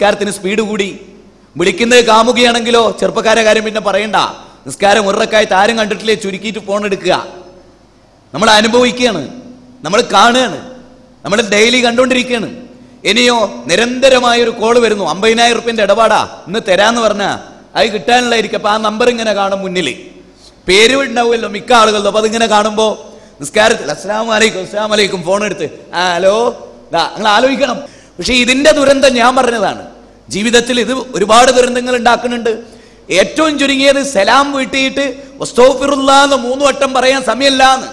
നിസ്കാരത്തിന് സ്പീഡ് കൂടി. വിളിക്കുന്നത് കാമുകയാണെങ്കിലോ ചെറുപ്പക്കാരെ കാര്യം പിന്നെ പറയണ്ട. നിസ്കാരം ഉറക്കായി താരം കണ്ടിട്ടില്ലേ? ചുരുക്കിയിട്ട് ഫോൺ എടുക്കുക. നമ്മൾ അനുഭവിക്കുകയാണ്. നമ്മൾ കാണുകയാണ്. നമ്മൾ ഡെയിലി കണ്ടുകൊണ്ടിരിക്കുകയാണ് ഇനിയോ നിരന്തരമായ ഒരു കോൾ വരുന്നു. അമ്പതിനായിരം റുപ്യന്റെ ഇടപാടാ. ഇന്ന് തരാന്ന് പറഞ്ഞാ. അത് കിട്ടാനുള്ളതായിരിക്കും. അപ്പൊ ആ നമ്പർ ഇങ്ങനെ കാണും മുന്നിൽ പേര് ഉണ്ടാവുമല്ലോ മിക്ക ആളുകളോ അപ്പൊ അതിങ്ങനെ കാണുമ്പോ നിസ്കാരത്തിൽ അസ്സാം വലൈക്കും അസ്സാം വലൈക്കും ഫോൺ എടുത്ത്. ആ ഹലോ നിങ്ങൾ ആലോചിക്കണം. പക്ഷെ ഇതിന്റെ ദുരന്തം ഞാൻ പറഞ്ഞതാണ്. ജീവിതത്തിൽ ഇത് ഒരുപാട് ദുരന്തങ്ങൾ ഉണ്ടാക്കുന്നുണ്ട്. ഏറ്റവും ചുരുങ്ങിയത് സലാം വീട്ടിയിട്ട് വസ്തോഫിറുള്ള എന്ന് മൂന്ന് വട്ടം പറയാൻ സമയമില്ലാന്ന്.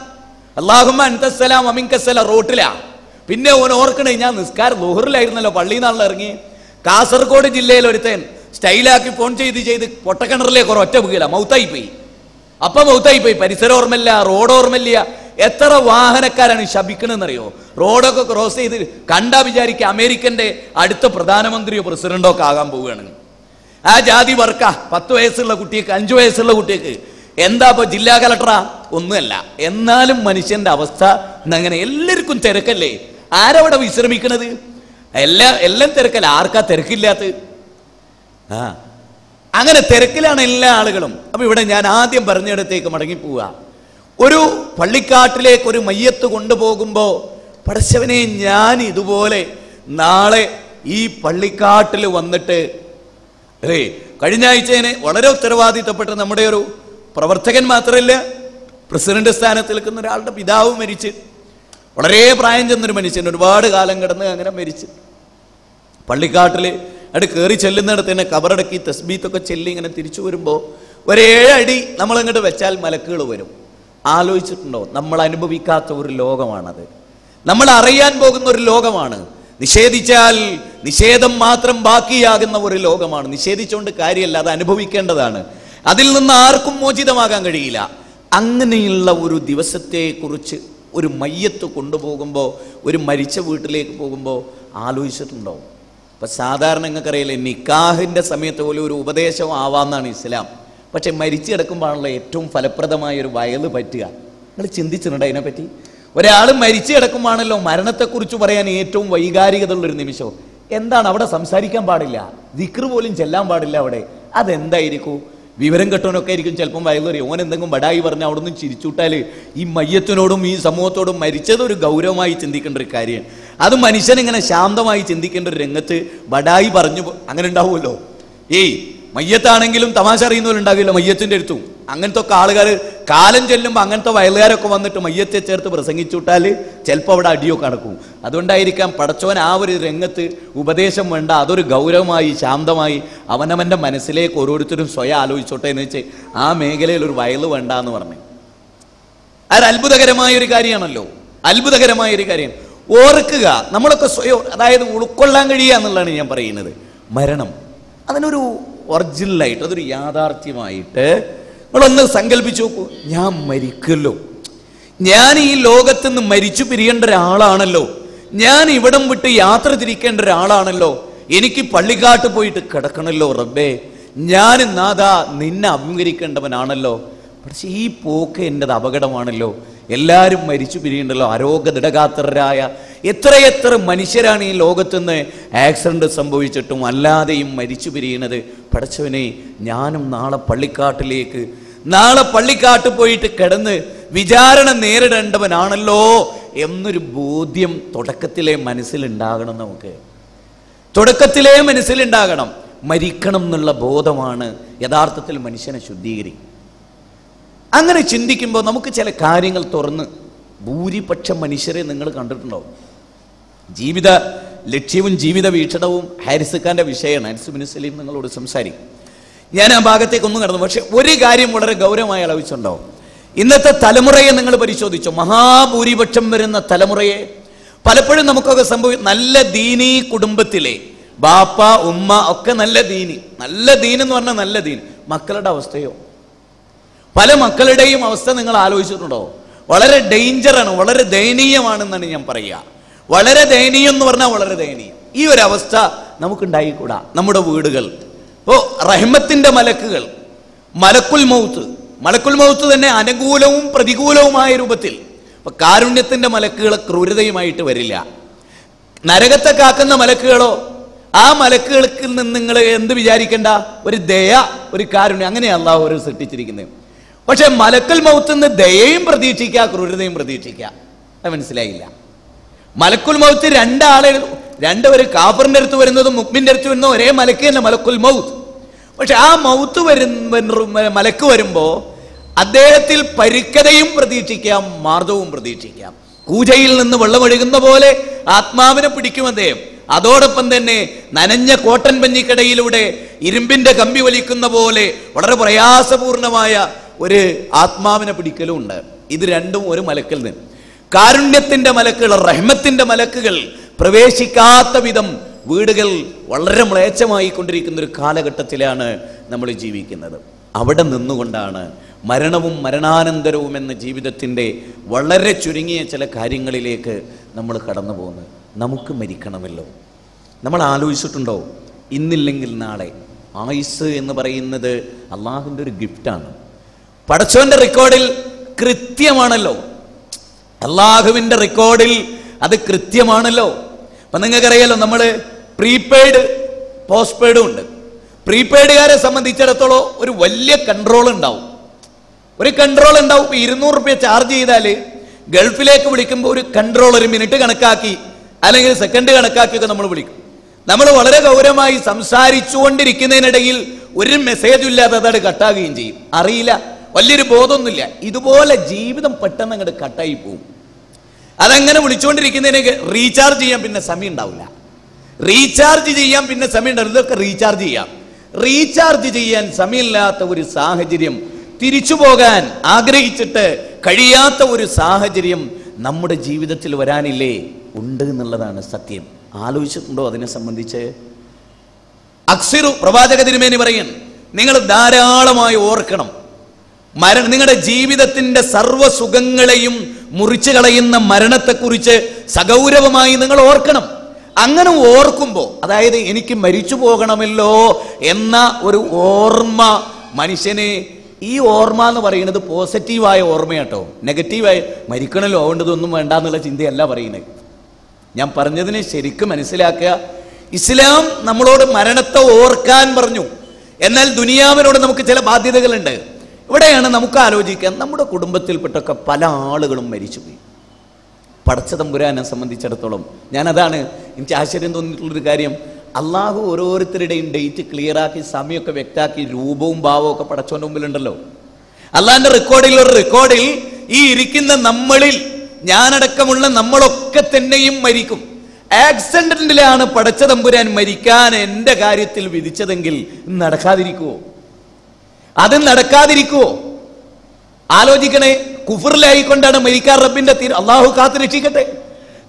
അള്ളാഹുമ്മ അൻതസ്സലാം അമിൻകസ്സല റോട്ടിലാ. പിന്നെ ഓൻ ഓർക്കണേ ഞാൻ നിസ്കാരം ലോഹറിലായിരുന്നല്ലോ പള്ളിയിൽ നിന്നാണല്ലോ ഇറങ്ങി. കാസർഗോഡ് ജില്ലയിൽ ഒരുത്തൻ സ്റ്റൈലാക്കി ഫോൺ ചെയ്ത് ചെയ്ത് പൊട്ടക്കിണറിലേക്ക് ഒറ്റ വീല മൗത്തായി പോയി അപ്പൊ മൗത്തായി പോയി പരിസരം ഓർമ്മയില്ല റോഡ് ഓർമ്മയില്ല. എത്ര വാഹനക്കാരാണ് ശപിക്കണെന്നറിയോ റോഡൊക്കെ ക്രോസ് ചെയ്ത് കണ്ടാ വിചാരിക്കുക അമേരിക്കന്റെ അടുത്ത പ്രധാനമന്ത്രിയോ പ്രസിഡന്റോ ഒക്കെ ആകാൻ പോവുകയാണ്. ആ ജാതി വർക്ക പത്ത് വയസ്സുള്ള കുട്ടിക്ക് അഞ്ചു വയസ്സുള്ള കുട്ടിക്ക് എന്താ ഇപ്പൊ ജില്ലാ കലക്ടറാ? ഒന്നുമല്ല. എന്നാലും മനുഷ്യന്റെ അവസ്ഥ എന്നങ്ങനെ എല്ലാവർക്കും തിരക്കല്ലേ? ആരവിടെ വിശ്രമിക്കണത്? എല്ലാ എല്ലാം തിരക്കല്ല. ആർക്കാ തിരക്കില്ലാത്ത ആ. അങ്ങനെ തിരക്കിലാണ് എല്ലാ ആളുകളും. അപ്പൊ ഇവിടെ ഞാൻ ആദ്യം പറഞ്ഞിടത്തേക്ക് മടങ്ങി പോവുക ഒരു പള്ളിക്കാട്ടിലേക്ക് ഒരു മയ്യത്ത് കൊണ്ടുപോകുമ്പോൾ പടച്ചവനെ ഞാൻ ഇതുപോലെ നാളെ ഈ പള്ളിക്കാട്ടിൽ വന്നിട്ട് അല്ലേ? കഴിഞ്ഞ ആഴ്ചയെ വളരെ ഉത്തരവാദിത്തപ്പെട്ട നമ്മുടെ ഒരു പ്രവർത്തകൻ മാത്രമല്ല പ്രസിഡന്റ് സ്ഥാനത്ത് നിൽക്കുന്ന ഒരാളുടെ പിതാവ് മരിച്ച്. വളരെ പ്രായം ചെന്നൊരു മനുഷ്യൻ ഒരുപാട് കാലം കിടന്ന് അങ്ങനെ മരിച്ച്. പള്ളിക്കാട്ടിൽ അവിടെ കയറി ചെല്ലുന്നിടത്ത് തന്നെ കബറടക്കി തസ്ബീത്തൊക്കെ ചെല്ലി ഇങ്ങനെ തിരിച്ചു വരുമ്പോൾ ഒരേഴടി നമ്മളങ്ങോട്ട് വെച്ചാൽ മലക്കുകൾ വരും. ആലോചിച്ചിട്ടുണ്ടോ? നമ്മൾ അനുഭവിക്കാത്ത ഒരു ലോകമാണത്. നമ്മൾ അറിയാൻ പോകുന്ന ഒരു ലോകമാണ്. നിഷേധിച്ചാൽ നിഷേധം മാത്രം ബാക്കിയാകുന്ന ഒരു ലോകമാണ്. നിഷേധിച്ചുകൊണ്ട് കാര്യമല്ല അത് അനുഭവിക്കേണ്ടതാണ്. അതിൽ നിന്ന് ആർക്കും മോചിതമാകാൻ കഴിയില്ല. അങ്ങനെയുള്ള ഒരു ദിവസത്തെക്കുറിച്ച് ഒരു മയ്യത്ത് കൊണ്ടുപോകുമ്പോൾ ഒരു മരിച്ച വീട്ടിലേക്ക് പോകുമ്പോൾ ആലോചിച്ചിട്ടുണ്ടോ? ഇപ്പൊ സാധാരണ നിങ്ങൾക്കറിയില്ലേ നിക്കാഹിന്റെ സമയത്ത് പോലും ഒരു ഉപദേശം ആവാന്നാണ് ഇസ്ലാം. പക്ഷെ മരിച്ചു കിടക്കുമ്പോഴാണല്ലോ ഏറ്റവും ഫലപ്രദമായ ഒരു വയൽ പറ്റുക. നിങ്ങൾ ചിന്തിച്ചിട്ടുണ്ടോ അതിനെപ്പറ്റി? ഒരാൾ മരിച്ചു കിടക്കുമ്പോഴാണല്ലോ മരണത്തെക്കുറിച്ച് പറയാൻ ഏറ്റവും വൈകാരികതയുള്ളൊരു നിമിഷം എന്താണ് അവിടെ സംസാരിക്കാൻ പാടില്ല? ദിക്ർ പോലും ചെല്ലാൻ പാടില്ല അവിടെ. അതെന്തായിരിക്കും? വിവരം കെട്ടവനൊക്കെ ആയിരിക്കും ചിലപ്പം വയലറിയും ഓൻ എന്തെങ്കിലും ബടായി പറഞ്ഞ് അവിടെ നിന്ന് ചിരിച്ചുവിട്ടാൽ ഈ മയ്യത്തിനോടും ഈ സമൂഹത്തോടും മരിച്ചത് ഒരു ഗൗരവമായി ചിന്തിക്കേണ്ട ഒരു കാര്യമാണ്. അത് മനുഷ്യനിങ്ങനെ ശാന്തമായി ചിന്തിക്കേണ്ട ഒരു രംഗത്ത് ബടായി പറഞ്ഞു അങ്ങനെ ഉണ്ടാവുമല്ലോ. ഏയ് മയ്യത്താണെങ്കിലും തമാശ അറിയുന്നവരുണ്ടാകില്ല മയ്യത്തിന്റെ അടുത്തും. അങ്ങനത്തെ ഒക്കെ ആളുകാർ കാലം ചെല്ലുമ്പോൾ അങ്ങനത്തെ വയലുകാരൊക്കെ വന്നിട്ട് മയ്യത്തെ ചേർത്ത് പ്രസംഗിച്ചുവിട്ടാൽ ചിലപ്പോൾ അവിടെ അടിയൊക്കെ നടക്കും. അതുകൊണ്ടായിരിക്കാം പടച്ചവൻ ആ ഒരു രംഗത്ത് ഉപദേശം വേണ്ട അതൊരു ഗൗരവമായി ശാന്തമായി അവനവന്റെ മനസ്സിലേക്ക് ഓരോരുത്തരും സ്വയം ആലോചിച്ചോട്ടെ എന്ന് വെച്ച് ആ മേഖലയിൽ ഒരു വയൽ വേണ്ട എന്ന് പറഞ്ഞു. അത് അത്ഭുതകരമായ ഒരു കാര്യമാണല്ലോ. അത്ഭുതകരമായ ഒരു കാര്യം. ഓർക്കുക നമ്മളൊക്കെ സ്വയം അതായത് ഉൾക്കൊള്ളാൻ കഴിയുക എന്നുള്ളതാണ് ഞാൻ പറയുന്നത്. മരണം. അതിനൊരു ഒറിജിനലായിട്ട് അതൊരു യാഥാർത്ഥ്യമായിട്ട് നിങ്ങളൊന്ന് സങ്കല്പിച്ചു നോക്കൂ. ഞാൻ മരിക്കല്ലോ. ഞാൻ ഈ ലോകത്ത് നിന്ന് മരിച്ചു പിരിയേണ്ട ഒരാളാണല്ലോ. ഞാൻ ഇവിടം വിട്ട് യാത്ര തിരിക്കേണ്ട ഒരാളാണല്ലോ. എനിക്ക് പള്ളിക്കാട്ട് പോയിട്ട് കിടക്കണല്ലോ റബ്ബേ. ഞാൻ നാഥ നിന്നെ അഭിമുഖീകരിക്കേണ്ടവനാണല്ലോ. പക്ഷെ ഈ പോക്ക് എന്റെത് അപകടമാണല്ലോ. എല്ലാവരും മരിച്ചു പിരിയുണ്ടല്ലോ. ആരോഗ്യദൃഢഗാത്രരായ എത്രയെത്ര മനുഷ്യരാണ് ഈ ലോകത്തുനിന്ന് ആക്സിഡന്റ് സംഭവിച്ചിട്ടും അല്ലാതെയും മരിച്ചു പിരിയണത് പടച്ചവനെ ഞാനും നാളെ പള്ളിക്കാട്ടിലേക്ക് നാളെ പള്ളിക്കാട്ട് പോയിട്ട് കിടന്ന് വിചാരണ നേരിടേണ്ടവനാണല്ലോ എന്നൊരു ബോധ്യം തുടക്കത്തിലെ മനസ്സിലുണ്ടാകണം നമുക്ക്. തുടക്കത്തിലേ മനസ്സിലുണ്ടാകണം. മരിക്കണം എന്നുള്ള ബോധമാണ് യഥാർത്ഥത്തിൽ മനുഷ്യനെ ശുദ്ധീകരിക്കും അങ്ങനെ ചിന്തിക്കുമ്പോൾ നമുക്ക് ചില കാര്യങ്ങൾ തുറന്ന് ഭൂരിപക്ഷം മനുഷ്യരെ നിങ്ങൾ കണ്ടിട്ടുണ്ടാവും. ജീവിത ലക്ഷ്യവും ജീവിത വീക്ഷണവും ഹാരിസ് ഖാന്റെ വിഷയമാണ്. ഹാരിസ് ബിൻ സലീം നിങ്ങളോട് സംസാരിക്കും. ഞാൻ ആ ഭാഗത്തേക്കൊന്നും കടന്നു. പക്ഷേ ഒരു കാര്യം വളരെ ഗൗരവമായി അളവിച്ചുണ്ടാവും ഇന്നത്തെ തലമുറയെ നിങ്ങൾ പരിശോധിച്ചു? മഹാഭൂരിപക്ഷം വരുന്ന തലമുറയെ പലപ്പോഴും നമുക്കൊക്കെ സംഭവിക്കും നല്ല ദീനി കുടുംബത്തിലെ ബാപ്പ ഉമ്മ ഒക്കെ നല്ല ദീനി. നല്ല ദീൻ എന്ന് പറഞ്ഞാൽ നല്ല ദീൻ. മക്കളുടെ അവസ്ഥയോ? പല മക്കളുടെയും അവസ്ഥ നിങ്ങൾ ആലോചിച്ചിട്ടുണ്ടോ? വളരെ ഡേഞ്ചറാണ് വളരെ ദയനീയമാണെന്നാണ് ഞാൻ പറയുക. വളരെ ദയനീയം എന്ന് പറഞ്ഞാൽ വളരെ ദയനീയം. ഈ ഒരു അവസ്ഥ നമുക്കുണ്ടായിക്കൂടാ. നമ്മുടെ വീടുകൾ. ഇപ്പോൾ റഹ്മത്തിന്റെ മലക്കുകൾ. മലക്കുൽ മൗത്ത്. മലക്കുൽ മൗത്ത് തന്നെ അനുകൂലവും പ്രതികൂലവുമായ രൂപത്തിൽ. ഇപ്പൊ കാരുണ്യത്തിന്റെ മലക്കുകൾ ക്രൂരതയുമായിട്ട് വരില്ല. നരകത്തെ കാക്കുന്ന മലക്കുകളോ ആ മലക്കുകൾക്ക് നിന്ന് നിങ്ങൾ എന്ത് വിചാരിക്കേണ്ട? ഒരു ദയ ഒരു കാരുണ്യം. അങ്ങനെയല്ല ഒരു സൃഷ്ടിച്ചിരിക്കുന്നത്. പക്ഷെ മലക്കൽ മൗത്ത് നിന്ന് ദയയും പ്രതീക്ഷിക്കുക ക്രൂരതയും പ്രതീക്ഷിക്കുക. അത് മനസ്സിലായില്ല. മലക്കുൽ മൗത്ത് രണ്ടാളെ രണ്ടുപേര് കാഫറിന്റെ അടുത്ത് വരുന്നതും മുക്മിന്റെ അടുത്ത് വരുന്നതും ഒരേ മലക്ക് തന്നെ മലക്കുൽ മൗത്ത്. പക്ഷെ ആ മൗത്ത് വരുന്ന മലക്ക് വരുമ്പോ അദ്ദേഹത്തിൽ പരിക്കതയും പ്രതീക്ഷിക്കാം മാർദ്ദവും പ്രതീക്ഷിക്കാം. കൂജയിൽ നിന്ന് വെള്ളമൊഴുകുന്ന പോലെ ആത്മാവിനെ പിടിക്കും അദ്ദേഹം. അതോടൊപ്പം തന്നെ നനഞ്ഞ കോട്ടൻ പഞ്ഞിക്കടയിലൂടെ ഇരുമ്പിന്റെ കമ്പി വലിക്കുന്ന പോലെ വളരെ പ്രയാസപൂർണമായ ഒരു ആത്മാവിനെ പിടിക്കലും ഉണ്ട്. ഇത് രണ്ടും ഒരു മലക്കിൽ നിന്ന്. കാരുണ്യത്തിന്റെ മലക്കുകൾ റഹ്മത്തിന്റെ മലക്കുകൾ പ്രവേശിക്കാത്ത വിധം വീടുകൾ വളരെ മ്ലേച്ഛമായി കൊണ്ടിരിക്കുന്ന ഒരു കാലഘട്ടത്തിലാണ് നമ്മൾ ജീവിക്കുന്നത്. അവിടെ നിന്നുകൊണ്ടാണ് മരണവും മരണാനന്തരവും എന്ന ജീവിതത്തിന്റെ വളരെ ചുരുങ്ങിയ ചില കാര്യങ്ങളിലേക്ക് നമ്മൾ കടന്നു പോകുന്നത്. നമുക്ക് മരിക്കണമല്ലോ. നമ്മൾ ആലോചിച്ചിട്ടുണ്ടോ? ഇന്നില്ലെങ്കിൽ നാളെ. ആയുസ് എന്ന് പറയുന്നത് അള്ളാഹുവിന്റെ ഒരു ഗിഫ്റ്റാണ് പടച്ചോന്റെ റെക്കോർഡിൽ കൃത്യമാണല്ലോ. അള്ളാഹുവിന്റെ റെക്കോർഡിൽ അത് കൃത്യമാണല്ലോ. അപ്പൊ നിങ്ങൾക്കറിയാലോ നമ്മൾ പ്രീപെയ്ഡ് പോസ്റ്റ് പെയ്ഡും ഉണ്ട്. പ്രീപെയ്ഡുകാരെ സംബന്ധിച്ചിടത്തോളം ഒരു വലിയ കൺട്രോൾ ഉണ്ടാവും. ഒരു കൺട്രോൾ ഉണ്ടാവും. ഇപ്പൊ ഇരുന്നൂറ് റുപ്യ ചാർജ് ചെയ്താൽ ഗൾഫിലേക്ക് വിളിക്കുമ്പോൾ ഒരു കൺട്രോൾ ഒരു മിനിറ്റ് കണക്കാക്കി അല്ലെങ്കിൽ സെക്കൻഡ് കണക്കാക്കിയൊക്കെ നമ്മൾ വിളിക്കും. നമ്മൾ വളരെ ഗൗരവമായി സംസാരിച്ചുകൊണ്ടിരിക്കുന്നതിനിടയിൽ ഒരു മെസ്സേജും ഇല്ലാതെ അതത് കട്ടാകുകയും ചെയ്യും. അറിയില്ല. വലിയൊരു ബോധമൊന്നുമില്ല. ഇതുപോലെ ജീവിതം പെട്ടെന്ന് അങ്ങോട്ട് കട്ടായി പോകും അതങ്ങനെ വിളിച്ചുകൊണ്ടിരിക്കുന്നതിനേക്ക് റീചാർജ് ചെയ്യാൻ പിന്നെ സമയം ഉണ്ടാവില്ല. റീചാർജ് ചെയ്യാൻ പിന്നെ സമയം ഉണ്ടാവില്ല. ഇതൊക്കെ റീചാർജ് ചെയ്യാം. റീചാർജ് ചെയ്യാൻ സമയമില്ലാത്ത ഒരു സാഹചര്യം തിരിച്ചു പോകാൻ ആഗ്രഹിച്ചിട്ട് കഴിയാത്ത ഒരു സാഹചര്യം നമ്മുടെ ജീവിതത്തിൽ വരാനില്ലേ? ഉണ്ട് എന്നുള്ളതാണ് സത്യം. ആലോചിച്ചിട്ടുണ്ടോ അതിനെ സംബന്ധിച്ച്? അക്സിറു പ്രവാചക തിരുമേനി പറയും നിങ്ങൾ ധാരാളമായി ഓർക്കണം. മര നിങ്ങളുടെ ജീവിതത്തിന്റെ സർവ സുഖങ്ങളെയും മുറിച്ചു കളയുന്ന മരണത്തെക്കുറിച്ച് സഗൗരവമായി നിങ്ങൾ ഓർക്കണം. അങ്ങനെ ഓർക്കുമ്പോൾ അതായത് എനിക്ക് മരിച്ചു പോകണമല്ലോ എന്ന ഒരു ഓർമ്മ മനുഷ്യനെ ഈ ഓർമ്മ എന്ന് പറയുന്നത് പോസിറ്റീവായ ഓർമ്മയാട്ടോ. നെഗറ്റീവായ മരിക്കണല്ലോ ആവേണ്ടതൊന്നും വേണ്ട എന്നുള്ള ചിന്തയല്ല പറയുന്നത്. ഞാൻ പറഞ്ഞതിനെ ശരിക്കും മനസ്സിലാക്കുക. ഇസ്ലാം നമ്മളോട് മരണത്തെ ഓർക്കാൻ പറഞ്ഞു. എന്നാൽ ദുനിയാവിനോട് നമുക്ക് ചില ബാധ്യതകളുണ്ട്. ഇവിടെയാണ് നമുക്ക് ആലോചിക്കാൻ നമ്മുടെ കുടുംബത്തിൽപ്പെട്ടൊക്കെ പല ആളുകളും മരിച്ചുപോയി. പടച്ച തമ്പുരാനെ സംബന്ധിച്ചിടത്തോളം ഞാനതാണ് എനിക്ക് ആശ്ചര്യം തോന്നിയിട്ടുള്ളൊരു കാര്യം. അള്ളാഹു ഓരോരുത്തരുടെയും ഡേറ്റ് ക്ലിയറാക്കി സമയമൊക്കെ വ്യക്താക്കി രൂപവും ഭാവവും ഒക്കെ പടച്ചോന്റെ മുമ്പിലുണ്ടല്ലോ. അള്ളാഹിന്റെ റെക്കോർഡിൽ ഒരു റെക്കോർഡിൽ ഈ ഇരിക്കുന്ന നമ്മളിൽ ഞാനടക്കമുള്ള നമ്മളൊക്കെ തന്നെയും മരിക്കും. ആക്സിഡന്റിലാണ് പടച്ച തമ്പുരാൻ മരിക്കാൻ എന്റെ കാര്യത്തിൽ വിധിച്ചതെങ്കിൽ നടക്കാതിരിക്കുവോ? അത് നടക്കാതിരിക്കുവോ ആലോചിക്കണേ കുഫറിലായിക്കൊണ്ടാണ് മരിക്കാർ റബ്ബിന്റെ തീർ അള്ളാഹു കാത്തു രക്ഷിക്കട്ടെ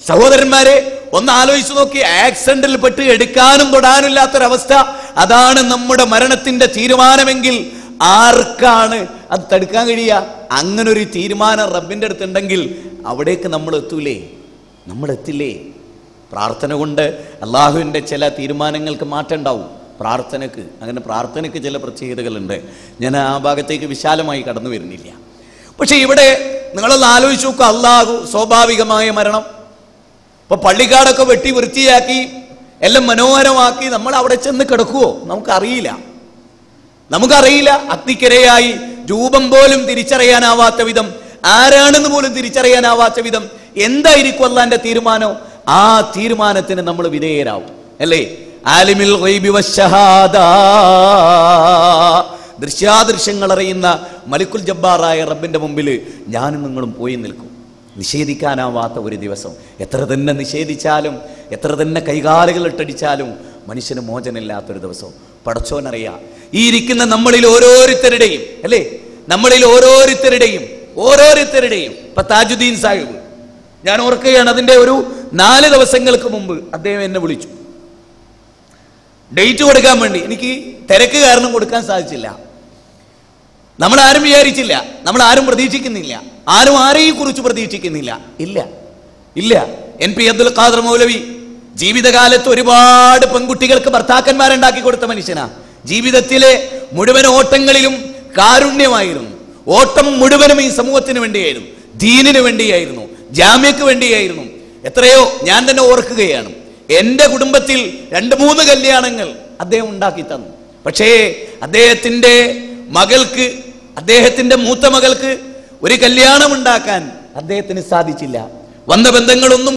സഹോദരന്മാരെ ഒന്ന് ആലോചിച്ചു നോക്കി ആക്സിഡന്റിൽ പെട്ട് എടുക്കാനും തൊടാനില്ലാത്തൊരവസ്ഥ അതാണ് നമ്മുടെ മരണത്തിന്റെ തീരുമാനമെങ്കിൽ ആർക്കാണ് അത് തടുക്കാൻ കഴിയുക? അങ്ങനെ ഒരു തീരുമാനം റബ്ബിന്റെ അടുത്തുണ്ടെങ്കിൽ അവിടേക്ക് നമ്മൾ എത്തൂലേ? നമ്മൾ എത്തില്ലേ? പ്രാർത്ഥന കൊണ്ട് അള്ളാഹുവിന്റെ ചില തീരുമാനങ്ങൾക്ക് മാറ്റം ഉണ്ടാവും. പ്രാർത്ഥനക്ക് അങ്ങനെ പ്രാർത്ഥനയ്ക്ക് ചില പ്രത്യേകതകളുണ്ട്. ഞാൻ ആ ഭാഗത്തേക്ക് വിശാലമായി കടന്നു വരുന്നില്ല. പക്ഷെ ഇവിടെ നിങ്ങളൊന്ന് ആലോചിച്ച് നോക്കുക അള്ളാഹു സ്വാഭാവികമായ മരണം. ഇപ്പൊ പള്ളിക്കാടൊക്കെ വെട്ടി വൃത്തിയാക്കി എല്ലാം മനോഹരമാക്കി നമ്മൾ അവിടെ ചെന്ന് കിടക്കുവോ? നമുക്കറിയില്ല. നമുക്കറിയില്ല അഗ്നിക്കരയായി രൂപം പോലും തിരിച്ചറിയാനാവാത്ത വിധം ആരാണെന്ന് പോലും തിരിച്ചറിയാനാവാത്ത വിധം എന്തായിരിക്കും അള്ളാന്റെ തീരുമാനം? ആ തീരുമാനത്തിന് നമ്മൾ വിധേയരാവും. അല്ലേ? ആലിമിൽ ദൃശ്യാദൃശ്യങ്ങൾ അറിയുന്ന മലിക്കുൽ ജബ്ബാറായ റബ്ബിന്റെ മുമ്പിൽ ഞാനും നിങ്ങളും പോയി നിൽക്കും. നിഷേധിക്കാനാവാത്ത ഒരു ദിവസം. എത്ര തന്നെ നിഷേധിച്ചാലും എത്ര തന്നെ കൈകാലുകൾ ഇട്ടടിച്ചാലും മനുഷ്യന് മോചനമില്ലാത്തൊരു ദിവസം. പടച്ചോനറിയാം ഈ ഇരിക്കുന്ന നമ്മളിൽ ഓരോരുത്തരുടെയും അല്ലേ? നമ്മളിൽ ഓരോരുത്തരുടെയും ഓരോരുത്തരുടെയും. ഇപ്പൊ താജുദ്ദീൻ സാഹിബ് ഞാൻ ഓർക്കുകയാണ് അതിന്റെ ഒരു നാല് ദിവസങ്ങൾക്ക് മുമ്പ് അദ്ദേഹം എന്നെ വിളിച്ചു. ഡേറ്റ് കൊടുക്കാൻ വേണ്ടി. എനിക്ക് തിരക്ക് കാരണം കൊടുക്കാൻ സാധിച്ചില്ല. നമ്മൾ ആരും വിചാരിച്ചില്ല. നമ്മൾ ആരും പ്രതീക്ഷിക്കുന്നില്ല. ആരും ആരെയും കുറിച്ച് പ്രതീക്ഷിക്കുന്നില്ല. ഇല്ല. ഇല്ല. എൻ പി അബ്ദുൽ ഖാദർ മൗലവി ജീവിതകാലത്ത് ഒരുപാട് പെൺകുട്ടികൾക്ക് ഭർത്താക്കന്മാരുണ്ടാക്കി കൊടുത്ത മനുഷ്യനാ. ജീവിതത്തിലെ മുഴുവൻ ഓട്ടങ്ങളിലും കാരുണ്യമായിരുന്നു. ഓട്ടം മുഴുവനും ഈ സമൂഹത്തിന് വേണ്ടിയായിരുന്നു. ദീനിന് വേണ്ടിയായിരുന്നു. ജാമ്യക്ക് വേണ്ടിയായിരുന്നു. എത്രയോ ഞാൻ തന്നെ ഓർക്കുകയാണ്. എന്റെ കുടുംബത്തിൽ രണ്ട് മൂന്ന് കല്യാണങ്ങൾ അദ്ദേഹം ഉണ്ടാക്കി തന്നു. പക്ഷേ അദ്ദേഹത്തിന്റെ മകൾക്ക് അദ്ദേഹത്തിന്റെ മൂത്ത മകൾക്ക് ഒരു കല്യാണം ഉണ്ടാക്കാൻ അദ്ദേഹത്തിന് സാധിച്ചില്ല. വന്ന ബന്ധങ്ങളൊന്നും